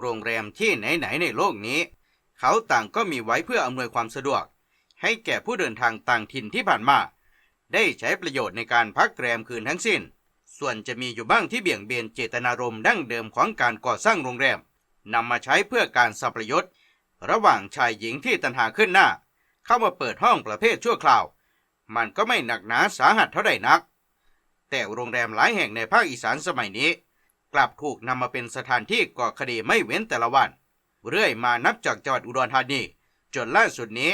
โรงแรมที่ไหนๆในโลกนี้ เขาต่างก็มีไว้เพื่ออำนวยความสะดวก ให้แก่ผู้เดินทางต่างถิ่นที่ผ่านมา ได้ใช้ประโยชน์ในการพักแรมคืนทั้งสิ้น ส่วนจะมีอยู่บ้างที่เบี่ยงเบนเจตนารมณ์ดั้งเดิมของการก่อสร้างโรงแรมนำมาใช้เพื่อการสัประยศระหว่างชายหญิงที่ตันหาขึ้นหน้า เข้ามาเปิดห้องประเภทชั่วคราว มันก็ไม่หนักหนาสาหัสเท่าใดนัก แต่โรงแรมหลายแห่งในภาคอีสานสมัยนี้ กลับถูกนำมาเป็นสถานที่ก่อคดีไม่เว้นแต่ละวัน เรื่อยมานับจากจังหวัดอุดรธานีจนล่าสุดนี้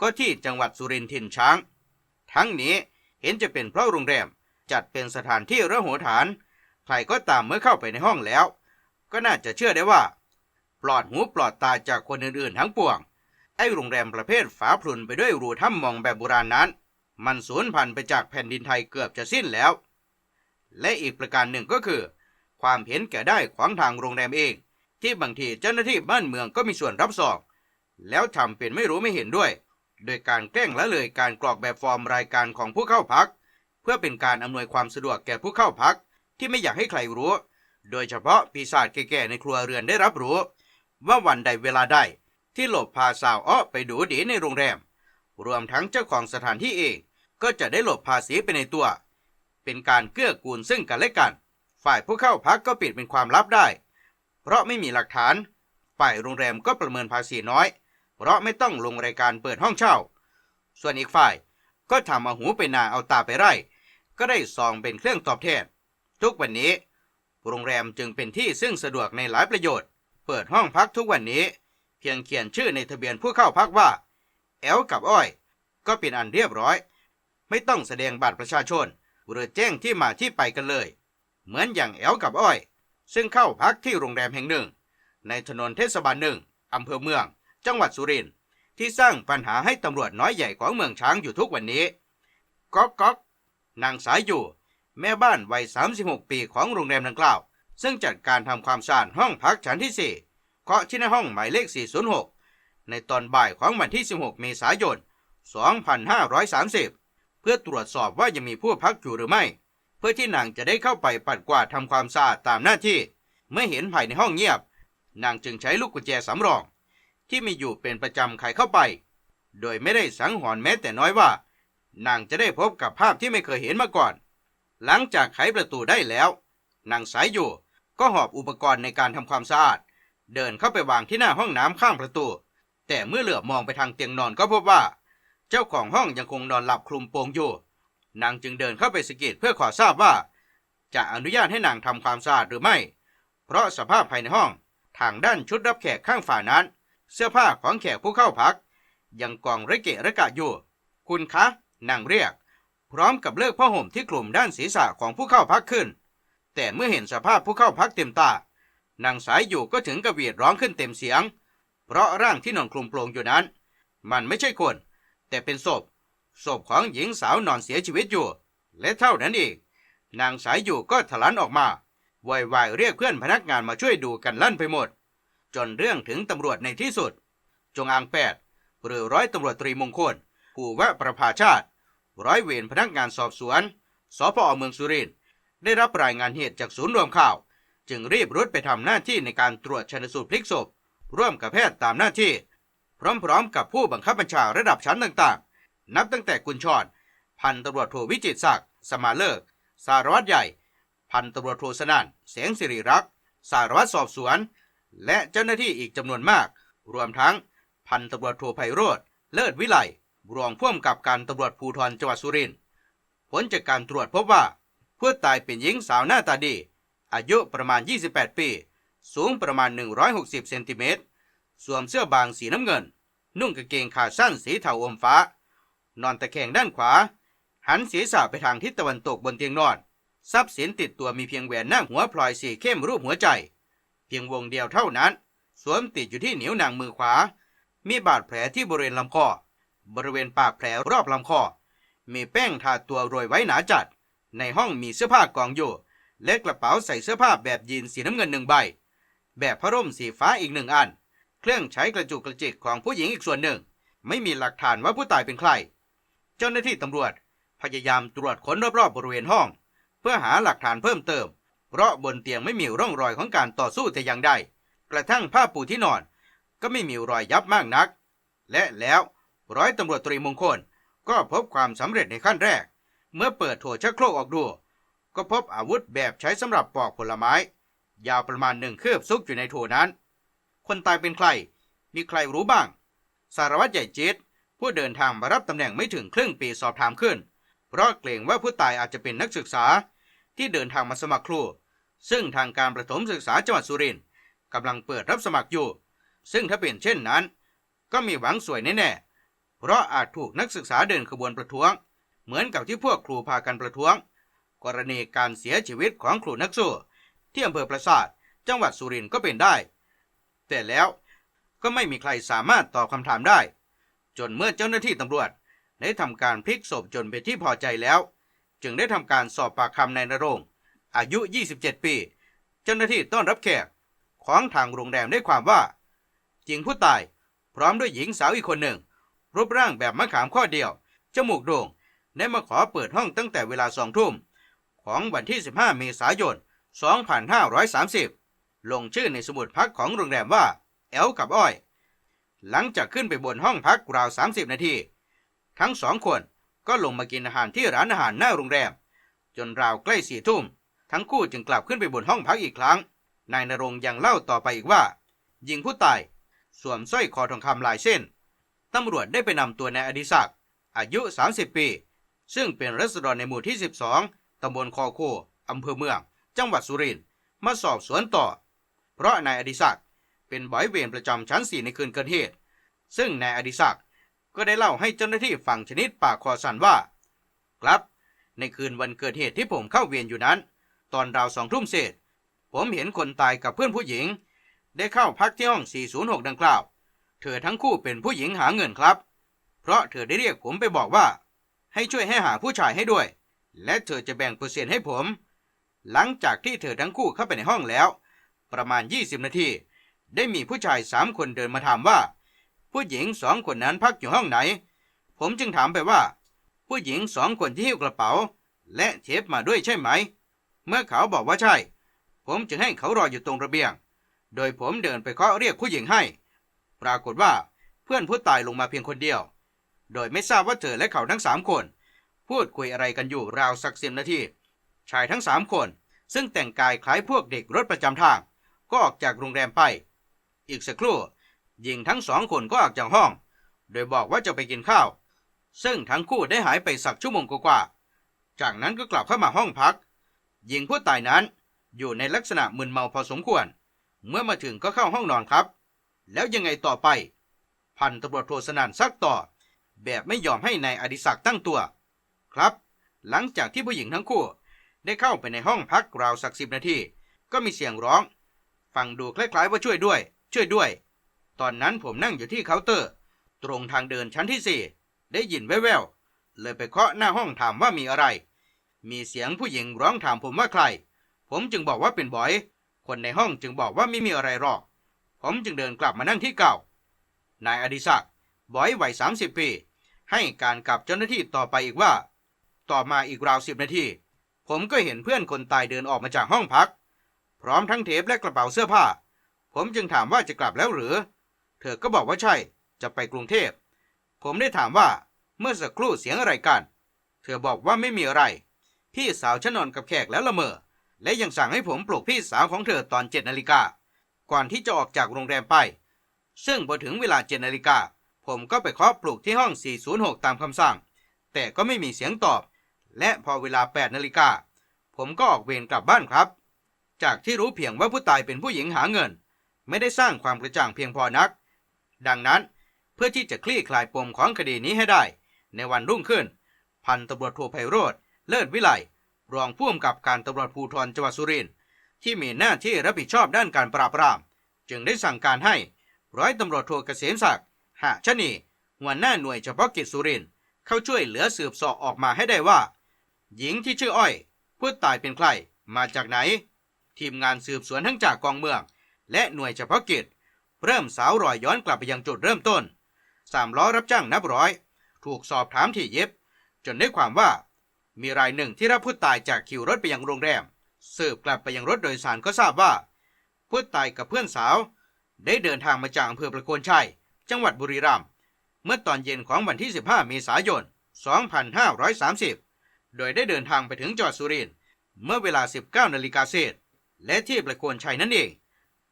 ก็ที่จังหวัดสุรินทร์ถิ่นช้าง ทั้งนี้เห็นจะเป็นเพราะโรงแรมจัดเป็นสถานที่ระโหฐาน ใครก็ตามเมื่อเข้าไปในห้องแล้ว ก็น่าจะเชื่อได้ว่า ปลอดหูปลอดตาจากคนอื่นๆ ทั้งปวง ไอ้โรงแรมประเภทฝาพรุนไปด้วยรูถ้ำมองแบบโบราณนั้น มันสูญพันธุ์ไปจากแผ่นดินไทยเกือบจะสิ้นแล้ว และอีกประการหนึ่งก็คือ ความเห็นแก่ได้ของทางโรงแรมเอง ที่บางทีเจ้าหน้าที่บ้านเมืองก็มีส่วนรับสอบแล้วทำเป็นไม่รู้ไม่เห็นด้วย โดยการแกล้งละเลยการกรอกแบบฟอร์มรายการของผู้เข้าพัก เพื่อเป็นการอำนวยความสะดวกแก่ผู้เข้าพัก ที่ไม่อยากให้ใครรู้ โดยเฉพาะปีศาจแก่ๆในครัวเรือนได้รับรู้ ว่าวันใดเวลาใดที่หลบพาสาวอ้อไปดูดีในโรงแรม รวมทั้งเจ้าของสถานที่เอง ก็จะได้หลบภาษีไปในตัว เป็นการเกื้อกูลซึ่งกันและกัน ฝ่ายผู้เข้าพักก็ปิดเป็นความลับได้ เพราะไม่มีหลักฐาน ฝ่ายโรงแรมก็ประเมินภาษีน้อย เพราะไม่ต้องลงรายการเปิดห้องเช่า ส่วนอีกฝ่ายก็ทำเอาหูไปนาเอาตาไปไร่ ก็ได้ซองเป็นเครื่องตอบแทน ทุกวันนี้ โรงแรมจึงเป็นที่ซึ่งสะดวกในหลายประโยชน์ เปิดห้องพักทุกวันนี้ เพียงเขียนชื่อในทะเบียนผู้เข้าพักว่า แอลกับอ้อย ก็เป็นอันเรียบร้อย ไม่ต้องแสดงบัตรประชาชน หรือแจ้งที่มาที่ไปกันเลย เหมือนอย่างแอลกับอ้อย ซึ่งเข้าพักที่โรงแรมแห่งหนึ่ง ในถนนเทศบาลหนึ่งอำเภอเมือง จังหวัดสุรินทร์ที่สร้างปัญหาให้ตำรวจน้อยใหญ่ของเมืองช้างอยู่ทุกวันนี้ก๊อกก๊อกนางสายอยู่ แม่บ้านวัย 36 ปีของโรงแรมดังกล่าว ซึ่งจัดการทำความสะอาดห้องพักชั้นที่ 4 เคาะที่หน้าห้องหมายเลข 406 ในตอนบ่ายของวันที่ 16 เมษายน 2530 เพื่อตรวจสอบว่ายังมีผู้พักอยู่หรือไม่ เพื่อที่นางจะได้เข้าไปปัดกวาดทำความสะอาดตามหน้าที่ เมื่อเห็นภายในห้องเงียบ นางจึงใช้ลูกกุญแจสำรอง ที่มีอยู่เป็นประจำไขเข้าไป โดยไม่ได้สังหรณ์แม้แต่น้อยว่า นางจะได้พบกับภาพที่ไม่เคยเห็นมาก่อน หลังจากไขประตูได้แล้ว นางสายอยู่ก็หอบอุปกรณ์ในการทำความสะอาด เดินเข้าไปวางที่หน้าห้องน้ำข้างประตู แต่เมื่อเหลือบมองไปทางเตียงนอนก็พบว่า เจ้าของห้องยังคงนอนหลับคลุมโปงอยู่ นางจึงเดินเข้าไปสกิดเพื่อขอทราบว่า จะอนุญาตให้นางทำความสะอาดหรือไม่ เพราะสภาพภายในห้อง ทางด้านชุดรับแขกข้างฝานั้น เสื้อผ้าของแขกผู้เข้าพัก ยังกองระเกะระกะอยู่ คุณคะ นางเรียก พร้อมกับเลิกผ้าห่มที่คลุมด้านศีรษะของผู้เข้าพักขึ้น แต่เมื่อเห็นสภาพผู้เข้าพักเต็มตานางสายอยู่ก็ถึงกับหวีดร้องขึ้นเต็มเสียง เพราะร่างที่นอนคลุมโปรงอยู่นั้น มันไม่ใช่คน แต่เป็นศพ ศพของหญิงสาวนอนเสียชีวิตอยู่ และเท่านั้นเองนางสายอยู่ก็ทะลันออกมาโวยวายเรียกเพื่อนพนักงานมาช่วยดูกันลั่นไปหมด จนเรื่องถึงตำรวจในที่สุด จงอางแปดหรือร้อยตำรวจตรีมงคลผู้วะประภาชาติ ร้อยเวรพนักงานสอบสวนสพเมืองสุรินทร์ได้รับรายงานเหตุจากศูนย์รวมข่าว จึงรีบรุดไปทำหน้าที่ในการตรวจชนสูตรพลิกศพ ร่วมกับแพทย์ตามหน้าที่ พร้อมๆ กับผู้บังคับบัญชาระดับชั้นต่างๆ นับตั้งแต่กุญชรพันตำรวจโทวิจิตรศักดิ์สมาเลิก สารวัตรใหญ่ พันตำรวจโทสนั่นเสียงสิริรักษ์ สารวัตรสอบสวน และเจ้าหน้าที่อีกจำนวนมาก รวมทั้งพันตำรวจโทไพโรธเลิศวิไลรองผู้กำกับการตำรวจภูธรจังหวัดสุรินทร์ผลจากการตรวจพบว่า ผู้ตายเป็นหญิงสาวหน้าตาดี อายุประมาณ 28 ปี สูงประมาณ 160 เซนติเมตร สวมเสื้อบางสีน้ำเงิน นุ่งกางเกงขาสั้นสีเทาอมฟ้า นอนตะแคงด้านขวา หันศีรษะไปทางทิศตะวันตกบนเตียงนอน ทรัพย์สินติดตัวมีเพียงแหวนหน้าหัวพลอยสีเข้มรูปหัวใจ เพียงวงเดียวเท่านั้น สวมติดอยู่ที่นิ้วนางมือขวา มีบาดแผลที่บริเวณลำคอ บริเวณปากแผลรอบลำคอ มีแป้งทาตัวโรยไว้หนาจัด ในห้องมีเสื้อผ้ากองอยู่ และกระเป๋าใส่เสื้อผ้าแบบยีนสีน้ำเงินหนึ่งใบ แบบพระร่มสีฟ้าอีกหนึ่งอัน เครื่องใช้กระจุกกระจิกของผู้หญิงอีกส่วนหนึ่ง ไม่มีหลักฐานว่าผู้ตายเป็นใคร เจ้าหน้าที่ตำรวจ พยายามตรวจค้นรอบๆบริเวณห้อง เพื่อหาหลักฐานเพิ่มเติม เพราะบนเตียงไม่มีร่องรอยของการต่อสู้แต่อย่างใด กระทั่งผ้าปูที่นอน ก็ไม่มีรอยยับมากนัก และแล้วร้อยตำรวจตรีมงคล ก็พบความสำเร็จในขั้นแรก เมื่อเปิดโถชักโครกออกดูก็พบอาวุธแบบใช้สำหรับปอกผลไม้ ยาวประมาณหนึ่งคืบซุกอยู่ในโถนั้น คนตายเป็นใคร มีใครรู้บ้าง สารวัตรใหญ่จิต ผู้เดินทางมารับตำแหน่งไม่ถึงครึ่งปีสอบถามขึ้น เพราะเกรงว่าผู้ตายอาจจะเป็นนักศึกษาที่เดินทางมาสมัครครู ซึ่งทางการประถมศึกษาจังหวัดสุรินทร์กำลังเปิดรับสมัครอยู่ ซึ่งถ้าเป็นเช่นนั้น ก็มีหวังสวยแน่ๆ เพราะอาจถูกนักศึกษาเดินขบวนประท้วง เหมือนกับที่พวกครูพากันประท้วง กรณีการเสียชีวิตของครูนักสู้ที่อำเภอปราสาทจังหวัดสุรินทร์ก็เป็นได้ แต่แล้วก็ไม่มีใครสามารถตอบคำถามได้ จนเมื่อเจ้าหน้าที่ตำรวจ ได้ทำการพลิกศพจนเป็นที่พอใจแล้ว จึงได้ทำการสอบปากคำนายนรงอายุ 27 ปี เจ้าหน้าที่ต้อนรับแขกของทางโรงแรมได้ความว่าหญิงผู้ตายพร้อมด้วยหญิงสาวอีกคนหนึ่ง รูปร่างแบบมะขามข้อเดียว จมูกโด่งได้มาขอเปิดห้องตั้งแต่เวลาสองทุ่ม ของวันที่ 15 เมษายน 2530 ลงชื่อในสมุดพักของโรงแรมว่า แอลกับอ้อย หลังจากขึ้นไปบนห้องพักราว 30 นาที ทั้งสองคนก็ลงมากินอาหารที่ร้านอาหารหน้าโรงแรม จนราวใกล้สี่ทุ่ม ทั้งคู่จึงกลับขึ้นไปบนห้องพักอีกครั้ง นายนรงยังเล่าต่อไปอีกว่าหญิงผู้ตายสวมสร้อยคอทองคำลายเส้นตำรวจได้ไปนำตัวนายอดิศักดิ์อายุ 30 ปี ซึ่งเป็นรัษฎรในหมู่ที่ 12ตำบลคอโคอำเภอเมือง จังหวัดสุรินทร์มาสอบสวนต่อ เพราะนายอดิศักดิ์ เป็นบอยเวรประจำชั้นสี่ในคืนเกิดเหตุ ซึ่งนายอดิศักดิ์ก็ได้เล่าให้เจ้าหน้าที่ฟังชนิดปากคอสันว่า ครับในคืนวันเกิดเหตุที่ผมเข้าเวียนอยู่นั้น ตอนราวสองทุ่มเศษ ผมเห็นคนตายกับเพื่อนผู้หญิง ได้เข้าพักที่ห้อง 406 ดังกล่าว เธอทั้งคู่เป็นผู้หญิงหาเงินครับ เพราะเธอได้เรียกผมไปบอกว่า ให้ช่วยให้หาผู้ชายให้ด้วย และเธอจะแบ่งเปอร์เซ็นต์ให้ผม หลังจากที่เธอทั้งคู่เข้าไปในห้องแล้ว ประมาณ 20 นาที ได้มีผู้ชายสามคนเดินมาถามว่า ผู้หญิงสองคนนั้นพักอยู่ห้องไหน ผมจึงถามไปว่า ผู้หญิงสองคนที่หิ้วกระเป๋า และเทปมาด้วยใช่ไหม เมื่อเขาบอกว่าใช่ ผมจึงให้เขารออยู่ตรงระเบียง โดยผมเดินไปเคาะเรียกผู้หญิงให้ ปรากฏว่าเพื่อนผู้ตายลงมาเพียงคนเดียว โดยไม่ทราบว่าเธอและเขาทั้งสามคน พูดคุยอะไรกันอยู่ราวสักสิบนาทีชายทั้งสามคน ซึ่งแต่งกายคล้ายพวกเด็กรถประจำทาง ก็ออกจากโรงแรมไป อีกสักครู่หญิงทั้งสองคนก็ออกจากห้อง โดยบอกว่าจะไปกินข้าว ซึ่งทั้งคู่ได้หายไปสักชั่วโมงกว่าๆจากนั้นก็กลับเข้ามาห้องพัก หญิงผู้ตายนั้นอยู่ในลักษณะมึนเมาพอสมควร เมื่อมาถึงก็เข้าห้องนอนครับ แล้วยังไงต่อไป พันตำรวจโทสนานซักต่อ แบบไม่ยอมให้ในายอดิศักดิ์ตั้งตัว ครับ หลังจากที่ผู้หญิงทั้งคู่ ได้เข้าไปในห้องพักราวสักสิบนาที ก็มีเสียงร้อง ฟังดูคล้ายๆว่าช่วยด้วย ช่วยด้วย ตอนนั้นผมนั่งอยู่ที่เคาน์เตอร์ ตรงทางเดินชั้นที่สี่ได้ยินแว่วๆเลยไปเคาะหน้าห้องถามว่ามีอะไร มีเสียงผู้หญิงร้องถามผมว่าใคร ผมจึงบอกว่าเป็นบอย คนในห้องจึงบอกว่าไม่มีอะไรหรอก ผมจึงเดินกลับมานั่งที่เก่า นายอดิศักดิ์บอยวัยสามสิบปี ให้การกับเจ้าหน้าที่ต่อไปอีกว่า ต่อมาอีกราวสิบนาทีผมก็เห็นเพื่อนคนตายเดินออกมาจากห้องพัก พร้อมทั้งเทปและกระเป๋าเสื้อผ้า ผมจึงถามว่าจะกลับแล้วหรือ เธอก็บอกว่าใช่ จะไปกรุงเทพ ผมได้ถามว่า เมื่อสักครู่เสียงอะไรกัน เธอบอกว่าไม่มีอะไร พี่สาวฉันนอนกับแขกแล้วละเมอ และยังสั่งให้ผมปลุกพี่สาวของเธอตอนเจ็ดนาฬิกา ก่อนที่จะออกจากโรงแรมไป ซึ่งพอถึงเวลาเจ็ดนาฬิกา ผมก็ไปเคาะปลุกที่ห้อง 406 ตามคำสั่ง แต่ก็ไม่มีเสียงตอบ และพอเวลา8นาฬิกา ผมก็ออกเวรกลับบ้านครับ จากที่รู้เพียงว่าผู้ตายเป็นผู้หญิงหาเงิน ไม่ได้สร้างความกระจ่างเพียงพอนัก ดังนั้นเพื่อที่จะคลี่คลายปมของคดีนี้ให้ได้ ในวันรุ่งขึ้น พันตำรวจโทไพโรธเลิศวิไลรองผู้กำกับการตำรวจภูธรจังหวัดสุรินทร์ที่มีหน้าที่รับผิดชอบด้านการปราบปราม จึงได้สั่งการให้ร้อยตำรวจโทเกษมศักดิ์หะชนีหัวหน้าหน่วยเฉพาะกิจสุรินทร์เข้าช่วยเหลือสืบสอบออกมาให้ได้ว่า หญิงที่ชื่ออ้อย ผู้ตายเป็นใครมาจากไหน ทีมงานสืบสวนทั้งจากกองเมือง และหน่วยเฉพาะกิจ เริ่มสาวรอยย้อนกลับไปยังจุดเริ่มต้นสามล้อรับจ้างนับร้อย ถูกสอบถามที่เย็บ จนได้ความว่า มีรายหนึ่งที่รับผู้ตายจากคิวรถไปยังโรงแรมสืบกลับไปยังรถโดยสารก็ทราบว่า ผู้ตายกับเพื่อนสาว ได้เดินทางมาจากอำเภอประโคนชัย จังหวัดบุรีรัมย์เมื่อตอนเย็นของวันที่ 15 เมษายน 2530 โดยได้เดินทางไปถึงจังหวัดสุรินทร์เมื่อเวลา 19นาฬิกาเศษ และที่ประโคนชัยนั่นเอง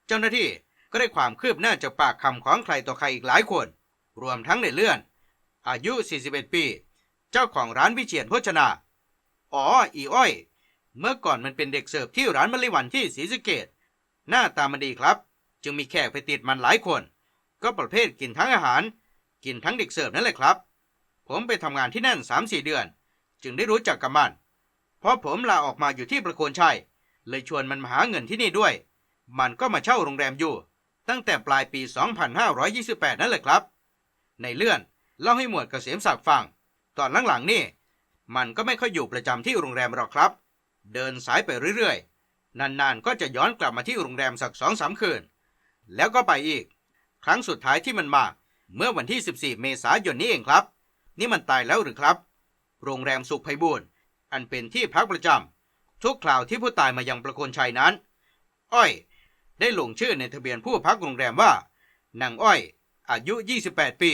เจ้าหน้าที่ก็ได้ความคืบหน้าจากปากคำของใครต่อใครอีกหลายคน รวมทั้งในเลื่อน อายุ 41 ปี เจ้าของร้านวิเชียนโภชนา อ๋อ อีอ้อย เมื่อก่อนมันเป็นเด็กเสิร์ฟที่ร้านมะลิวันที่ศรีสะเกดหน้าตามันดีครับ จึงมีแขกไปติดมันหลายคน ก็ประเภทกินทั้งอาหาร กินทั้งเด็กเสิร์ฟนั่นแหละครับ ผมไปทำงานที่นั่น3-4เดือน จึงได้รู้จักกับมันเพราะผมลาออกมาอยู่ที่ประโคนชัยเลยชวนมันมาหาเงินที่นี่ด้วย มันก็มาเช่าโรงแรมอยู่ ตั้งแต่ปลายปี 2528 นั่นแหละครับ ในเลื่อนเล่าให้หมวดเกษมศักดิ์ฟัง ตอนหลังๆนี่ มันก็ไม่ค่อยอยู่ประจำที่โรงแรมหรอกครับ เดินสายไปเรื่อยๆ นานๆก็จะย้อนกลับมาที่โรงแรมสักสองสามคืน แล้วก็ไปอีก ครั้งสุดท้ายที่มันมา เมื่อวันที่ 14 เมษายนนี้เองครับ นี่มันตายแล้วหรือครับ โรงแรมสุขไพบูลย์อันเป็นที่พักประจำทุกคราวที่ผู้ตายมายังประโคนชัยนั้น อ้อย ได้ลงชื่อในทะเบียนผู้พักโรงแรมว่านางอ้อย อายุ 28 ปี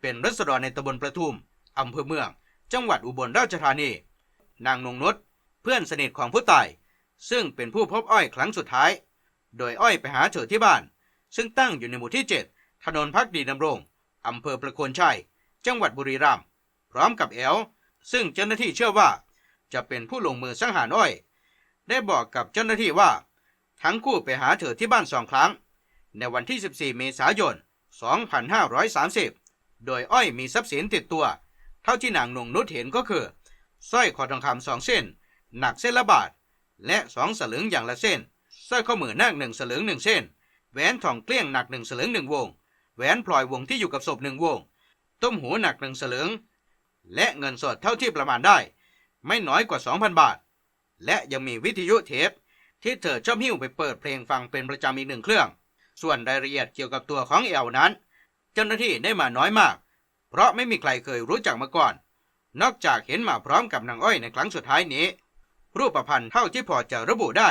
เป็นรัษฎรในตำบลประทุมอำเภอเมือง จังหวัดอุบลราชธานี นางนงนุชเพื่อนสนิทของผู้ตาย ซึ่งเป็นผู้พบอ้อยครั้งสุดท้าย โดยอ้อยไปหาเธอที่บ้าน ซึ่งตั้งอยู่ในหมู่ที่ 7 ถนนพักดีดำรงอำเภอประโคนชัย จังหวัดบุรีรัมย์พร้อมกับแอลซึ่งเจ้าหน้าที่เชื่อว่า จะเป็นผู้ลงมือสังหารอ้อย ได้บอกกับเจ้าหน้าที่ว่า ทั้งคู่ไปหาเธอที่บ้านสองครั้ง ในวันที่ 14 เมษายน 2530 โดยอ้อยมีทรัพย์สินติดตัว เท่าที่นางนงนุชเห็นก็คือสร้อยคอทองคำสองเส้น หนักเส้นละบาท และสองสลึงอย่างละเส้นสร้อยข้อมือนาคหนึ่งสลึงหนึ่งเส้น แหวนทองเกลี้ยงหนักหนึ่งสลึงหนึ่งวง แหวนพลอยวงที่อยู่กับศพหนึ่งวง ต้มหูหนักหนึ่งสลึง และเงินสดเท่าที่ประมาณได้ ไม่น้อยกว่า 2,000 บาท และยังมีวิทยุเทป ที่เธอชอบหิ้วไปเปิดเพลงฟังเป็นประจำอีกหนึ่งเครื่อง ส่วนรายละเอียดเกี่ยวกับตัวของเอลนั้น เจ้าหน้าที่ได้มาน้อยมาก เพราะไม่มีใครเคยรู้จักมาก่อน นอกจากเห็นมาพร้อมกับนางอ้อยในครั้งสุดท้ายนี้ รูปพันธ์เท่าที่พอจะระบุได้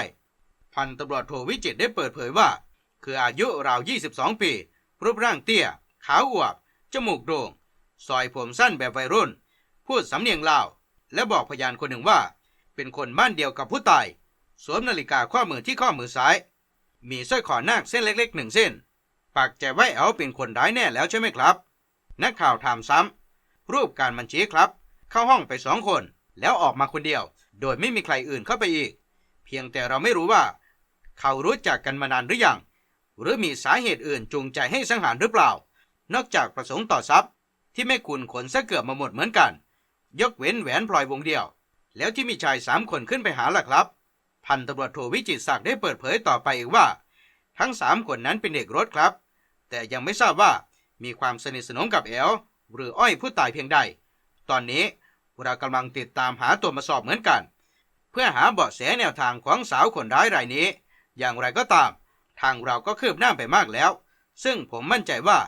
พันตำรวจโทวิจิตได้เปิดเผยว่า คืออายุราว 22 ปี รูปร่างเตี้ย ขาวอวบ จมูกโด่งซอยผมสั้นแบบวัยรุ่น พูดสำเนียงลาว และบอกพยานคนหนึ่งว่า เป็นคนบ้านเดียวกับผู้ตาย สวมนาฬิกาข้อมือที่ข้อมือซ้าย มีสร้อยคอนาคเส้นเล็กๆหนึ่งเส้น ปากใจไว้เอาเป็นคนร้ายแน่แล้วใช่ไหมครับ นักข่าวถามซ้ำรูปการบัญชีครับ เข้าห้องไปสองคน แล้วออกมาคนเดียว โดยไม่มีใครอื่นเข้าไปอีก เพียงแต่เราไม่รู้ว่า เขารู้จักกันมานานหรือยัง หรือมีสาเหตุอื่นจูงใจให้สังหารหรือเปล่า นอกจากประสงค์ต่อทรัพย์ ที่ไม่คุณขนซะเกือบมาหมดเหมือนกัน ยกเว้นแหวนพลอยวงเดียว แล้วที่มีชายสามคนขึ้นไปหาล่ะครับ พันตำรวจโทวิจิตรศักดิ์ได้เปิดเผยต่อไปอีกว่า ทั้งสามคนนั้นเป็นเด็กรถครับ แต่ยังไม่ทราบว่ามีความสนิทสนมกับแอลหรืออ้อยผู้ตายเพียงใด ตอนนี้เรากำลังติดตามหาตัวมาสอบเหมือนกัน เพื่อหาเบาะแสแนวทางของสาวคนร้ายรายนี้ อย่างไรก็ตาม ทางเราก็คืบหน้าไปมากแล้ว ซึ่งผมมั่นใจว่า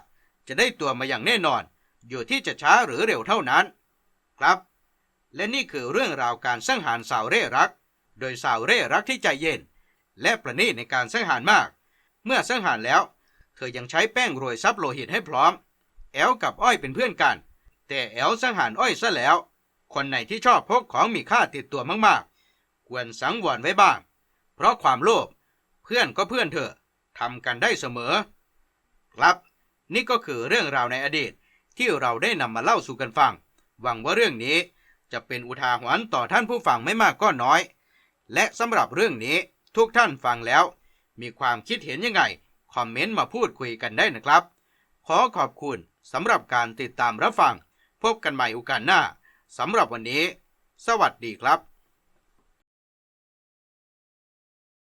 จะได้ตัวมาอย่างแน่นอน อยู่ที่จะช้าหรือเร็วเท่านั้น ครับ และนี่คือเรื่องราวการสังหารสาวเร่รัก โดยสาวเร่รักที่ใจเย็น และประณีตในการสังหารมาก เมื่อสังหารแล้ว เธอยังใช้แป้งโรยซับโลหิตให้พร้อม แอลกับอ้อยเป็นเพื่อนกัน แต่แอลสังหารอ้อยซะแล้ว คนไหนที่ชอบพกของมีค่าติดตัวมากๆ ควรสังวรไว้บ้าง เพราะความโลภเพื่อนก็เพื่อนเถอะทำกันได้เสมอ ครับนี่ก็คือเรื่องราวในอดีตที่เราได้นำมาเล่าสู่กันฟัง หวังว่าเรื่องนี้จะเป็นอุทาหรณ์ต่อท่านผู้ฟังไม่มากก็น้อย และสำหรับเรื่องนี้ทุกท่านฟังแล้ว มีความคิดเห็นยังไง คอมเมนต์มาพูดคุยกันได้นะครับ ขอขอบคุณสำหรับการติดตามรับฟัง พบกันใหม่โอกาสหน้าสำหรับวันนี้ สวัสดีครับ